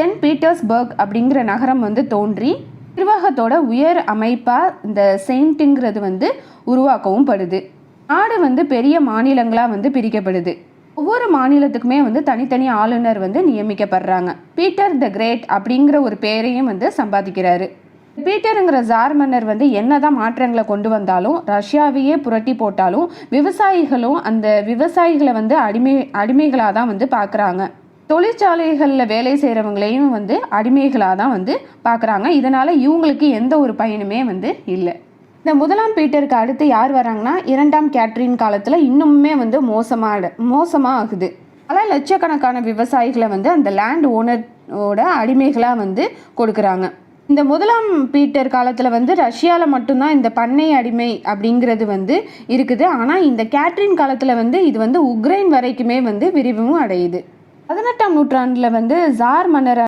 Send Petersburg அப்படிங்கிற நகரம் வந்து தோன்றி நிர்வாகத்தோட உயர் அமைப்பாக இந்த செயின்ட்டுங்கிறது வந்து உருவாக்கவும் படுது. நாடு வந்து பெரிய மாநிலங்களாக வந்து பிரிக்கப்படுது. ஒவ்வொரு மாநிலத்துக்குமே வந்து தனித்தனி ஆளுநர் வந்து நியமிக்கப்படுறாங்க. பீட்டர் த கிரேட் அப்படிங்கிற ஒரு பேரையும் வந்து சம்பாதிக்கிறாரு. பீட்டருங்கிற ஜார் மன்னர் வந்து என்னதான் மாற்றங்களை கொண்டு வந்தாலும் ரஷ்யாவையே புரட்டி போட்டாலும் விவசாயிகளும் அந்த விவசாயிகளை வந்து அடிமை அடிமைகளாக தான் வந்து பார்க்குறாங்க தொழிற்சாலைகளில் வேலை செய்கிறவங்களையும் வந்து அடிமைகளாக தான் வந்து பார்க்குறாங்க. இதனால் இவங்களுக்கு எந்த ஒரு பயனுமே வந்து இல்லை. இந்த முதலாம் பீட்டருக்கு அடுத்து யார் வராங்கன்னா இரண்டாம் கேட்ரின் காலத்தில் இன்னுமே வந்து மோசமாக மோசமாக ஆகுது. பல லட்சக்கணக்கான விவசாயிகளை வந்து அந்த லேண்ட் ஓனரோட அடிமைகளாக வந்து கொடுக்குறாங்க. இந்த முதலாம் பீட்டர் காலத்தில் வந்து ரஷ்யாவில் மட்டும்தான் இந்த பண்ணை அடிமை அப்படிங்கிறது வந்து இருக்குது. ஆனால் இந்த கேட்ரின் காலத்தில் வந்து இது வந்து உக்ரைன் வரைக்குமே வந்து விரிவும் அடையுது. பதினெட்டாம் நூற்றாண்டில் வந்து ஜார் மன்னர்